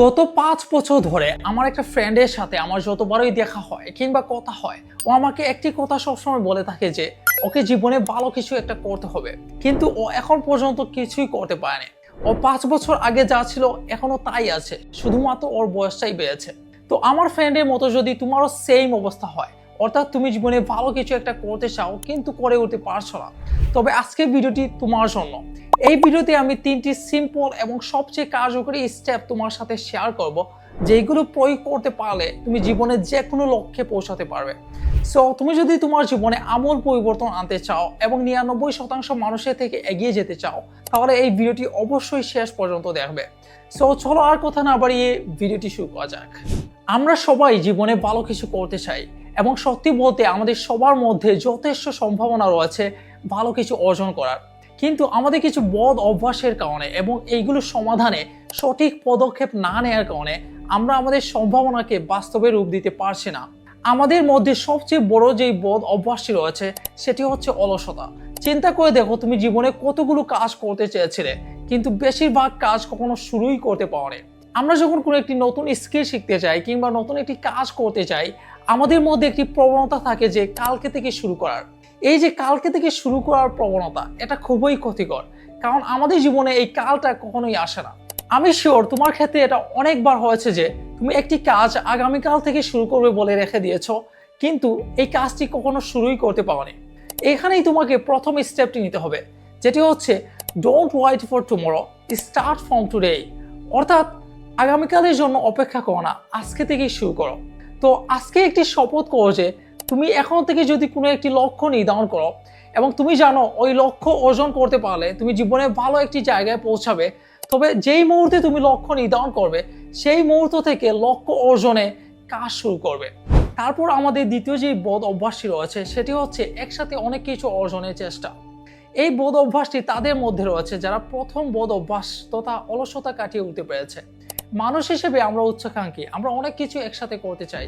গত পাঁচ বছর ধরে আমার একটা ফ্রেন্ডের সাথে আমার যতবারই দেখা হয় কিংবা কথা হয়, ও আমাকে একটি কথা সবসময় বলে থাকে যে, ওকে জীবনে ভালো কিছু একটা করতে হবে। কিন্তু ও এখন পর্যন্ত কিছুই করতে পারেনি। ও পাঁচ বছর আগে যা ছিল এখনও তাই আছে, শুধুমাত্র ওর বয়সটাই বেড়েছে। তো আমার ফ্রেন্ডের মতো যদি তোমারও সেম অবস্থা হয় অর্থাৎ তুমি জীবনে ভালো কিছু একটা করতে চাও, কিন্তু করে উঠতে পারছ না। তবে আজকের ভিডিওটি তোমার জন্য। এই ভিডিওতে আমি তিনটি সিম্পল এবং সবচেয়ে কার্যকরী স্টেপ তোমার সাথে শেয়ার করব যেগুলো প্রয়োগ করতে পারলে তুমি জীবনে যে কোনো লক্ষ্যে পৌঁছাতে পারবে। সো তুমি যদি তোমার জীবনে আমূল পরিবর্তন আনতে চাও এবং নিরানব্বই শতাংশ মানুষের থেকে এগিয়ে যেতে চাও, তাহলে এই ভিডিওটি অবশ্যই শেষ পর্যন্ত দেখবে। সো চলো আর কথা না বাড়িয়ে ভিডিওটি শুরু করা যাক। আমরা সবাই জীবনে ভালো কিছু করতে চাই এবং সত্যি বলতে আমাদের সবার মধ্যে যথেষ্ট সম্ভাবনা রয়েছে ভালো কিছু অর্জন করার। কিন্তু আমাদের কিছু বদ অভ্যাসের কারণে এবং এইগুলোর সমাধানে সঠিক পদক্ষেপ না নেওয়ার কারণে আমরা আমাদের সম্ভাবনাকে বাস্তবে রূপ দিতে পারছি না। আমাদের মধ্যে সবচেয়ে বড় যেই বদ অভ্যাসটি রয়েছে সেটি হচ্ছে অলসতা। চিন্তা করে দেখো তুমি জীবনে কতগুলো কাজ করতে চেয়েছিলে, কিন্তু বেশিরভাগ কাজ কখনো শুরুই করতে পারোনি। আমরা যখন কোনো একটি নতুন স্কিল শিখতে চাই কিংবা নতুন একটি কাজ করতে চাই আমাদের মধ্যে একটি প্রবণতা থাকে যে কালকে থেকে শুরু করার। এই যে কালকে থেকে শুরু করার প্রবণতা, এটা খুবই ক্ষতিকর। কারণ আমাদের জীবনে এই কালটা কখনোই আসে না। আমি শিওর তোমার ক্ষেত্রে এটা অনেকবার হয়েছে যে তুমি একটি কাজ আগামীকাল থেকে শুরু করবে বলে রেখে দিয়েছ, কিন্তু এই কাজটি কখনো শুরুই করতে পারোনি। এখানেই তোমাকে প্রথম স্টেপটি নিতে হবে, যেটি হচ্ছে don't wait for tomorrow start from today অর্থাৎ আগামীকালের জন্য অপেক্ষা করো না, আজকে থেকেই শুরু করো। তো আজকে একটি শপথ করো যে তুমি এখন থেকে যদি কোনো একটি লক্ষ্য নির্ধারণ করো এবং তুমি জানো ওই লক্ষ্য অর্জন করতে পারলে তুমি জীবনে ভালো একটি জায়গায় পৌঁছাবে, তবে যেই মুহূর্তে তুমি লক্ষ্য নির্ধারণ করবে, সেই মুহূর্ত থেকে লক্ষ্য অর্জনে কাজ শুরু করবে। তারপর আমাদের দ্বিতীয় যে বোধ অভ্যাসটি রয়েছে, সেটি হচ্ছে একসাথে অনেক কিছু অর্জনের চেষ্টা। এই বোধ অভ্যাসটি তাদের মধ্যে রয়েছে যারা প্রথম বোধ অভ্যাস তথা অলসতা কাটিয়ে উঠতে পেরেছে। মানুষ হিসেবে আমরা উচ্চাকাঙ্ক্ষী, আমরা অনেক কিছু একসাথে করতে চাই।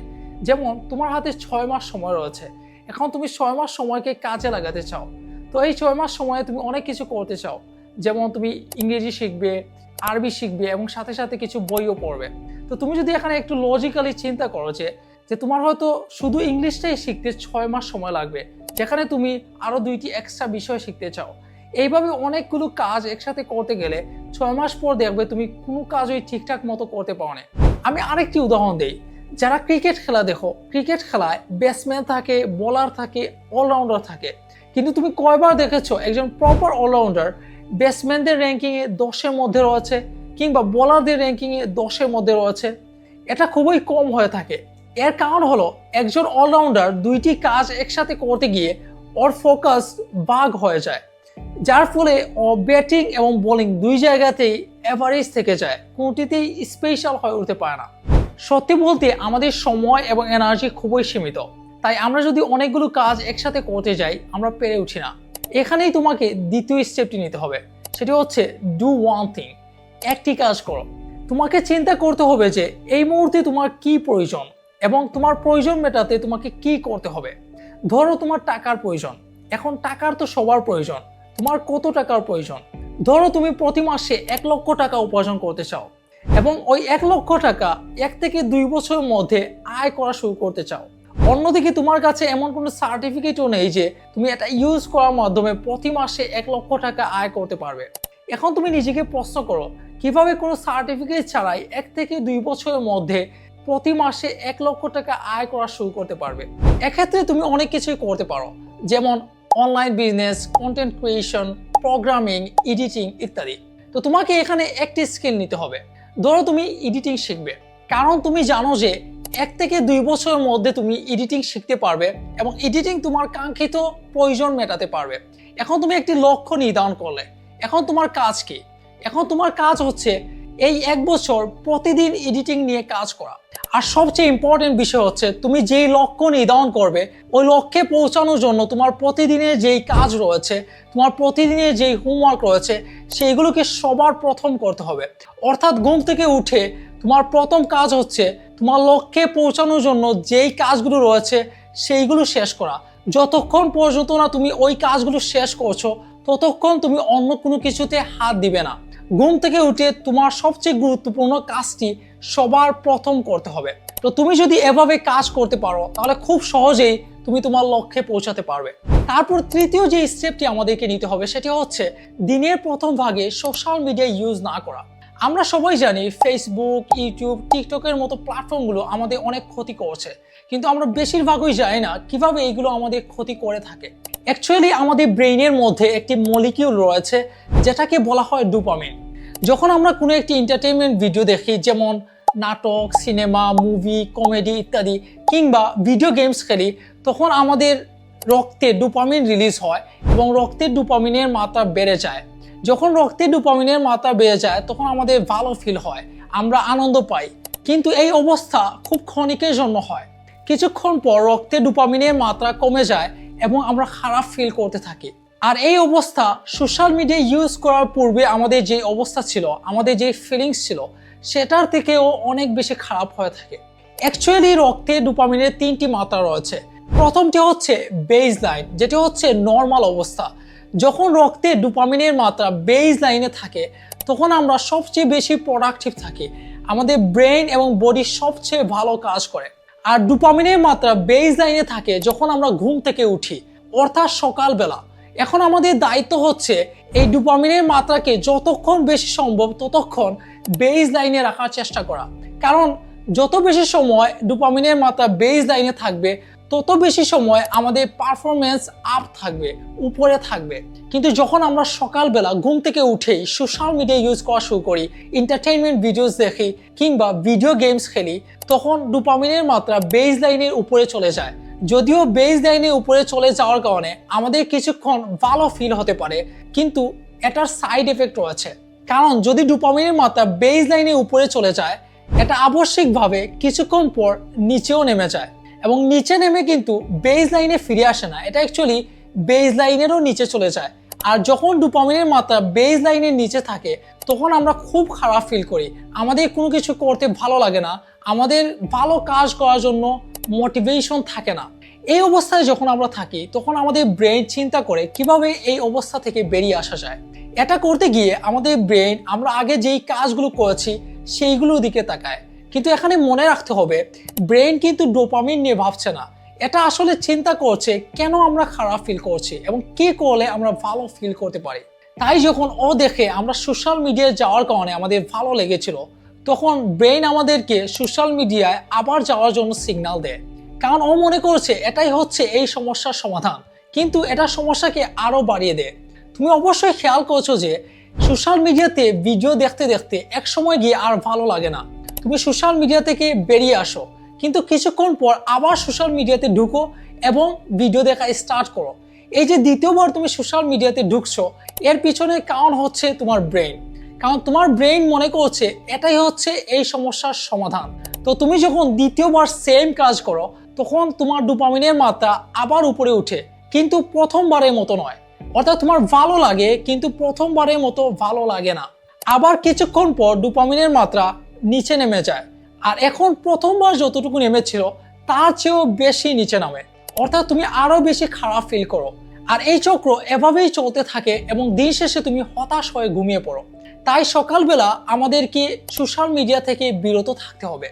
যেমন তোমার হাতে ছয় মাস সময় রয়েছে, এখন তুমি ছয় মাস সময়কে কাজে লাগাতে চাও। তো এই ছয় মাস সময়ে তুমি অনেক কিছু করতে চাও। যেমন তুমি ইংরেজি শিখবে, আরবি শিখবে এবং সাথে সাথে কিছু বইও পড়বে। তো তুমি যদি এখানে একটু লজিক্যালি চিন্তা করো যে যে তোমার হয়তো শুধু ইংলিশটাই শিখতে ছয় মাস সময় লাগবে, যেখানে তুমি আরও দুইটি এক্সট্রা বিষয় শিখতে চাও। এইভাবে অনেকগুলো কাজ একসাথে করতে গেলে ছয় মাস পর দেখবে তুমি কোনো কাজই ঠিকঠাক মতো করতে পারো না। আমি আরেকটি উদাহরণ দিই। যারা ক্রিকেট খেলা দেখো, ক্রিকেট খেলায় ব্যাটসম্যান থাকে বোলার থাকে অলরাউন্ডার থাকে। কিন্তু তুমি কয়বার দেখেছ একজন প্রপার অলরাউন্ডার ব্যাটসম্যানদের র্যাঙ্কিংয়ে দশের মধ্যে রয়েছে কিংবা বোলারদের র্যাঙ্কিংয়ে দশের মধ্যে রয়েছে? এটা খুবই কম হয়ে থাকে। এর কারণ হলো একজন অলরাউন্ডার দুইটি কাজ একসাথে করতে গিয়ে ওর ফোকাস বাগ হয়ে যায়। যার ফলে ব্যাটিং এবং বোলিং দুই জায়গাতেই অ্যাভারেজ থেকে যায়। কোনোটিতেই স্পেশাল হয়ে উঠতে পারে না। সত্যি বলতে আমাদের সময় এবং এনার্জি খুবই সীমিত। তাই আমরা যদি অনেকগুলো কাজ একসাথে করতে যাই, আমরা পেরে উঠি না। এখানেই তোমাকে দ্বিতীয় স্টেপটি নিতে হবে। সেটি হচ্ছে ডু ওয়ান থিং একটি কাজ করো। তোমাকে চিন্তা করতে হবে যে, এই মুহূর্তে তোমার কি প্রয়োজন এবং তোমার প্রয়োজন মেটাতে তোমাকে কি করতে হবে। ধরো তোমার টাকার প্রয়োজন। এখন টাকার তো সবার প্রয়োজন। তোমার কত টাকার প্রয়োজন? ধরো তুমি প্রতি মাসে এক লক্ষ টাকা উপার্জন করতে চাও এবং ওই এক লক্ষ টাকা এক থেকে দুই বছরের মধ্যে আয় করা শুরু করতে চাও। অন্যদিকে তোমার কাছে এমন কোনো সার্টিফিকেটও নেই যে তুমি এটা ইউজ করার মাধ্যমে প্রতি মাসে এক লক্ষ টাকা আয় করতে পারবে। এখন তুমি নিজেকে প্রশ্ন করো, কীভাবে কোনো সার্টিফিকেট ছাড়াই এক থেকে দুই বছরের মধ্যে প্রতি মাসে এক লক্ষ টাকা আয় করা শুরু করতে পারবে? এক্ষেত্রে তুমি অনেক কিছুই করতে পারো। যেমন online business content creation programming editing ইত্যাদি। তো তোমাকে এখানে একটি স্কিল নিতে হবে। ধরো তুমি এডিটিং শিখবে। কারণ তুমি জানো যে এক থেকে দুই বছরের মধ্যে তুমি এডিটিং শিখতে পারবে এবং এডিটিং তোমার কাঙ্ক্ষিত প্রয়োজন মেটাতে পারবে। এখন তুমি একটি লক্ষ্য নির্ধারণ করলে। এখন তোমার কাজ কি? এখন তোমার কাজ হচ্ছে এই এক বছর প্রতিদিন এডিটিং নিয়ে কাজ করা। আর সবচেয়ে ইম্পর্টেন্ট বিষয় হচ্ছে তুমি যেই লক্ষ্য নির্ধারণ করবে, ওই লক্ষ্যে পৌঁছানোর জন্য তোমার প্রতিদিনের যেই কাজ রয়েছে, তোমার প্রতিদিনের যেই হোমওয়ার্ক রয়েছে, সেইগুলোকে সবার প্রথম করতে হবে। অর্থাৎ ঘুম থেকে উঠে তোমার প্রথম কাজ হচ্ছে তোমার লক্ষ্যে পৌঁছানোর জন্য যেই কাজগুলো রয়েছে, সেইগুলো শেষ করা। যতক্ষণ পর্যন্ত না তুমি ওই কাজগুলো শেষ করছ, ততক্ষণ তুমি অন্য কোনো কিছুতে হাত দিবে না। ঘুম থেকে উঠে তোমার সবচেয়ে গুরুত্বপূর্ণ কাজটি সবার প্রথম করতে হবে। তো তুমি যদি এভাবে কাজ করতে পারো, তাহলে খুব সহজেই তুমি তোমার লক্ষ্যে পৌঁছাতে পারবে। তারপর তৃতীয় যে স্টেপটি আমাদেরকে নিতে হবে, সেটি হচ্ছে দিনের প্রথম ভাগে সোশ্যাল মিডিয়া ইউজ না করা। আমরা সবাই জানি ফেসবুক ইউটিউব টিকটকের মতো প্ল্যাটফর্মগুলো আমাদের অনেক ক্ষতি করছে। কিন্তু আমরা বেশিরভাগই জানি না কীভাবে এইগুলো আমাদের ক্ষতি করে থাকে। অ্যাকচুয়ালি আমাদের ব্রেইনের মধ্যে একটি মলিকিউল রয়েছে, যেটাকে বলা হয় ডুপামিন যখন আমরা কোনো একটি এন্টারটেনমেন্ট ভিডিও দেখি, যেমন নাটক সিনেমা মুভি কমেডি ইত্যাদি, কিংবা ভিডিও গেমস খেলি, তখন আমাদের রক্তে ডুপামিন রিলিজ হয় এবং রক্তের ডোপামিনের মাত্রা বেড়ে যায়। যখন রক্তে ডোপামিনের মাত্রা বেড়ে যায়, তখন আমাদের ভালো ফিল হয়, আমরা আনন্দ পাই। কিন্তু এই অবস্থা খুব ক্ষণিকের জন্য হয়। কিছুক্ষণ পর রক্তে ডোপামিনের মাত্রা কমে যায় এবং আমরা খারাপ ফিল করতে থাকি। আর এই অবস্থা সোশ্যাল মিডিয়া ইউজ করার পূর্বে আমাদের যে অবস্থা ছিল, আমাদের যে ফিলিংস ছিল, সেটার থেকেও অনেক বেশি খারাপ হয়ে থাকে। অ্যাকচুয়ালি রক্তে ডোপামিনের তিনটি মাত্রা রয়েছে। প্রথমটি হচ্ছে বেজ লাইন যেটি হচ্ছে নর্মাল অবস্থা। যখন রক্তে ডোপামিনের মাত্রা বেজ লাইনে থাকে, তখন আমরা সবচেয়ে বেশি প্রোডাক্টিভ থাকি। আমাদের ব্রেন এবং বডি সবচেয়ে ভালো কাজ করে। আর ডোপামিনের মাত্রা বেস লাইনে থাকে যখন আমরা ঘুম থেকে উঠি, অর্থাৎ সকালবেলা। এখন আমাদের দায়িত্ব হচ্ছে এই ডোপামিনের মাত্রাকে যতক্ষণ বেশি সম্ভব ততক্ষণ বেজ লাইনে রাখার চেষ্টা করা। কারণ যত বেশি সময় ডোপামিনের মাত্রা বেজ লাইনে থাকবে তত বেশি সময় আমাদের পারফরমেন্স আপ থাকবে, উপরে থাকবে। কিন্তু যখন আমরা সকালবেলা ঘুম থেকে উঠেই সোশ্যাল মিডিয়া ইউজ করা শুরু করি এন্টারটেইনমেন্ট ভিডিওস দেখি কিংবা ভিডিও গেমস খেলি, তখন ডোপামিনের মাত্রা বেজ লাইনের উপরে চলে যায়। যদিও বেজ লাইনের উপরে চলে যাওয়ার কারণে আমাদের কিছুক্ষণ ভালো ফিল হতে পারে, কিন্তু এটার সাইড এফেক্ট আছে। কারণ যদি ডোপামিনের মাত্রা বেজ লাইনের উপরে চলে যায়, এটা আবশ্যিকভাবে কিছুক্ষণ পর নিচেও নেমে যায়। এবং নিচে নেমে কিন্তু বেজ লাইনে ফিরে আসে না। এটা অ্যাকচুয়ালি বেজ লাইনেরও নিচে চলে যায়। আর যখন ডোপামিনের মাত্রা বেজ লাইনের নিচে থাকে, তখন আমরা খুব খারাপ ফিল করি। আমাদের কোনো কিছু করতে ভালো লাগে না। আমাদের ভালো কাজ করার জন্য মোটিভেশন থাকে না। এই অবস্থায় যখন আমরা থাকি, তখন আমাদের ব্রেন চিন্তা করে কীভাবে এই অবস্থা থেকে বেরিয়ে আসা যায়। এটা করতে গিয়ে আমাদের ব্রেন আমরা আগে যেই কাজগুলো করেছি, সেইগুলোর দিকে তাকায়। কিন্তু এখানে মনে রাখতে হবে ব্রেন কিন্তু ডোপামিন নিয়ে ভাবছে না। এটা আসলে চিন্তা করছে কেন আমরা খারাপ ফিল করছি এবং কি করলে আমরা ভালো ফিল করতে পারি। তাই যখন ও দেখে আমরা সোশ্যাল মিডিয়ায় যাওয়ার কারণে আমাদের ভালো লেগেছিল, তখন ব্রেন আমাদেরকে সোশ্যাল মিডিয়ায় আবার যাওয়ার জন্য সিগন্যাল দেয়। কারণ ও মনে করছে এটাই হচ্ছে এই সমস্যার সমাধান, কিন্তু এটা সমস্যাকে আরও বাড়িয়ে দেয়। তুমি অবশ্যই খেয়াল করছ যে সোশ্যাল মিডিয়াতে ভিডিও দেখতে দেখতে এক সময় গিয়ে আর ভালো লাগে না। তুমি সোশ্যাল মিডিয়া থেকে বেরিয়ে আসো। কিন্তু কিছুক্ষণ পর আবার সোশ্যাল মিডিয়াতে ঢুকো এবং ভিডিও দেখা স্টার্ট করো। এই যে দ্বিতীয়বার তুমি সোশ্যাল মিডিয়াতে ঢুকছো, এর পিছনে কারণ হচ্ছে তোমার ব্রেন কারণ তোমার ব্রেন মনে করছে, এটাই হচ্ছে এই সমস্যার সমাধান। তো তুমি যখন দ্বিতীয়বার সেম কাজ করো, তখন তোমার ডোপামিনের মাত্রা আবার উপরে উঠে কিন্তু প্রথমবারের মতো নয়। অর্থাৎ তোমার ভালো লাগে, কিন্তু প্রথমবারের মতো ভালো লাগে না। আবার কিছুক্ষণ পর ডোপামিনের মাত্রা নিচে নেমে যায়। আর এখন প্রথমবার যতটুকু নেমেছিল, তার চেয়েও বেশি নিচে নামে। অর্থাৎ তুমি আরও বেশি খারাপ ফিল করো। আর এই চক্র এভাবেই চলতে থাকে এবং দিন শেষে তুমি হতাশ হয়ে ঘুমিয়ে পড়ো। তাই সকালবেলা আমাদেরকে সোশ্যাল মিডিয়া থেকে বিরত থাকতে হবে।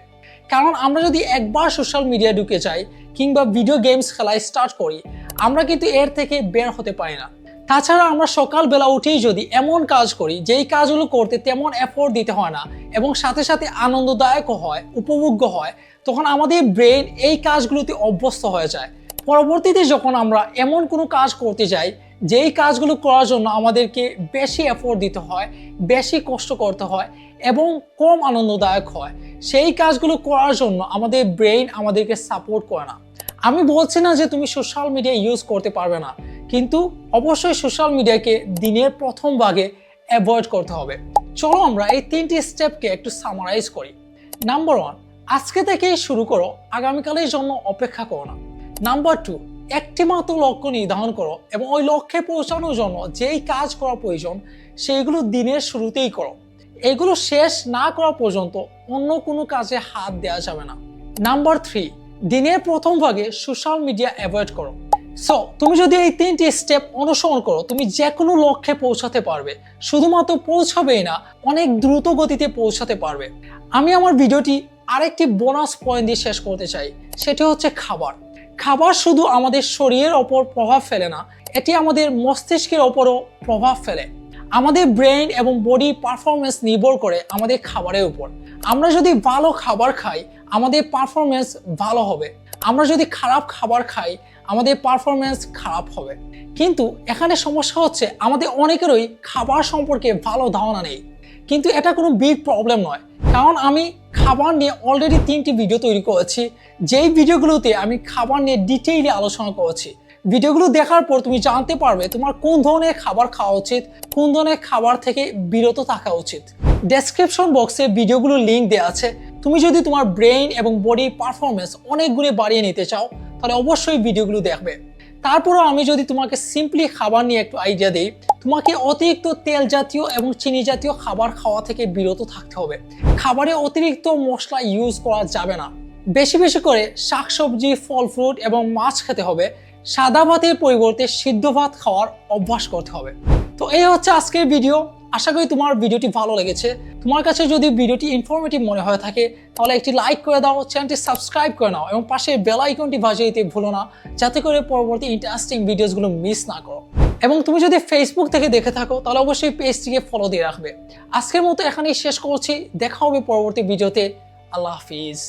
কারণ আমরা যদি একবার সোশ্যাল মিডিয়া ঢুকে যাই কিংবা ভিডিও গেমস খেলা স্টার্ট করি, আমরা কিন্তু এর থেকে বের হতে পারি না। তাছাড়া আমরা সকালবেলা উঠেই যদি এমন কাজ করি, যেই কাজগুলো করতে তেমন এফোর্ট দিতে হয় না এবং সাথে সাথে আনন্দদায়কও হয়, উপভোগ্য হয়, তখন আমাদের ব্রেন এই কাজগুলোতে অভ্যস্ত হয়ে যায়। পরবর্তীতে যখন আমরা এমন কোনো কাজ করতে যাই, যেই কাজগুলো করার জন্য আমাদেরকে বেশি এফোর্ট দিতে হয়, বেশি কষ্ট করতে হয় এবং কম আনন্দদায়ক হয়, সেই কাজগুলো করার জন্য আমাদের ব্রেন আমাদেরকে সাপোর্ট করে না। আমি বলছি না যে তুমি সোশ্যাল মিডিয়া ইউজ করতে পারবে না। কিন্তু অবশ্যই সোশ্যাল মিডিয়াকে দিনের প্রথম ভাগে অ্যাভয়েড করতে হবে। চলো আমরা এই তিনটি স্টেপকে একটু সামারাইজ করি। নাম্বার ওয়ান আজকে থেকেই শুরু করো, আগামীকালের জন্য অপেক্ষা করো না। নাম্বার টু একটি মাত্র লক্ষ্য নির্ধারণ করো এবং ওই লক্ষ্যে পৌঁছানোর জন্য যেই কাজ করা প্রয়োজন, সেইগুলো দিনের শুরুতেই করো। এগুলো শেষ না করা পর্যন্ত অন্য কোনো কাজে হাত দেওয়া যাবে না। নাম্বার থ্রি দিনের প্রথম ভাগে সোশ্যাল মিডিয়া অ্যাভয়েড করো। সো তুমি যদি এই তিনটি স্টেপ অনুসরণ করো, তুমি যে কোনো লক্ষ্যে পৌঁছাতে পারবে। শুধুমাত্র পৌঁছাবেই না, অনেক দ্রুত গতিতে পৌঁছাতে পারবে। আমি আমার ভিডিওটি আরেকটি বোনাস পয়েন্ট দিয়ে শেষ করতে চাই, সেটি হচ্ছে খাবার। খাবার শুধু আমাদের শরীরের ওপর প্রভাব ফেলে না, এটি আমাদের মস্তিষ্কের ওপরও প্রভাব ফেলে। আমাদের ব্রেন এবং বডি পারফরমেন্স নির্ভর করে আমাদের খাবারের উপর। আমরা যদি ভালো খাবার খাই, আমাদের পারফরমেন্স ভালো হবে। আমরা যদি খারাপ খাবার খাই আমাদের পারফরমেন্স খারাপ হবে। কিন্তু এখানে সমস্যা হচ্ছে, আমাদের অনেকেরই খাবার সম্পর্কে ভালো ধারণা নেই। কিন্তু এটা কোনো বিগ প্রবলেম নয়। কারণ আমি খাবার নিয়ে অলরেডি তিনটি ভিডিও তৈরি করেছি। যেই ভিডিওগুলোতে আমি খাবার নিয়ে ডিটেইলে আলোচনা করেছি ভিডিওগুলো দেখার পর তুমি জানতে পারবে তোমার কোন ধরনের খাবার খাওয়া উচিত, কোন ধরনের খাবার থেকে বিরত থাকা উচিত। ডেসক্রিপশন বক্সে ভিডিওগুলোর লিঙ্ক দেওয়া আছে। তুমি যদি তোমার ব্রেইন এবং বডি পারফরমেন্স অনেক গুণে বাড়িয়ে নিতে চাও তাহলে অবশ্যই ভিডিওগুলো দেখবে। তারপরও আমি যদি তোমাকে সিম্পলি খাবার নিয়ে একটু আইডিয়া দিই, তোমাকে অতিরিক্ত তেল জাতীয় এবং চিনি জাতীয় খাবার খাওয়া থেকে বিরত থাকতে হবে। খাবারে অতিরিক্ত মশলা ইউজ করা যাবে না। বেশি বেশি করে শাকসবজি, ফল ফ্রুট এবং মাছ খেতে হবে। সাদা ভাতের পরিবর্তে সিদ্ধ ভাত খাওয়ার অভ্যাস করতে হবে। তো এই হচ্ছে আজকের ভিডিও আশা করি তোমার ভিডিওটি ভালো লেগেছে। তোমার কাছে যদি ভিডিওটি ইনফরমেটিভ মনে হয়ে থাকে, তাহলে একটি লাইক করে দাও চ্যানেলটি সাবস্ক্রাইব করে নাও, এবং পাশে বেল আইকনটি বাজিয়ে দিতে ভুলো না, যাতে করে পরবর্তী ইন্টারেস্টিং ভিডিওসগুলো মিস না করো। এবং তুমি যদি ফেসবুক থেকে দেখে থাকো, তাহলে অবশ্যই পেজটিকে ফলো দিয়ে রাখবে। আজকের মতো এখানেই শেষ করছি। দেখা হবে পরবর্তী ভিডিওতে আল্লাহ হাফিজ।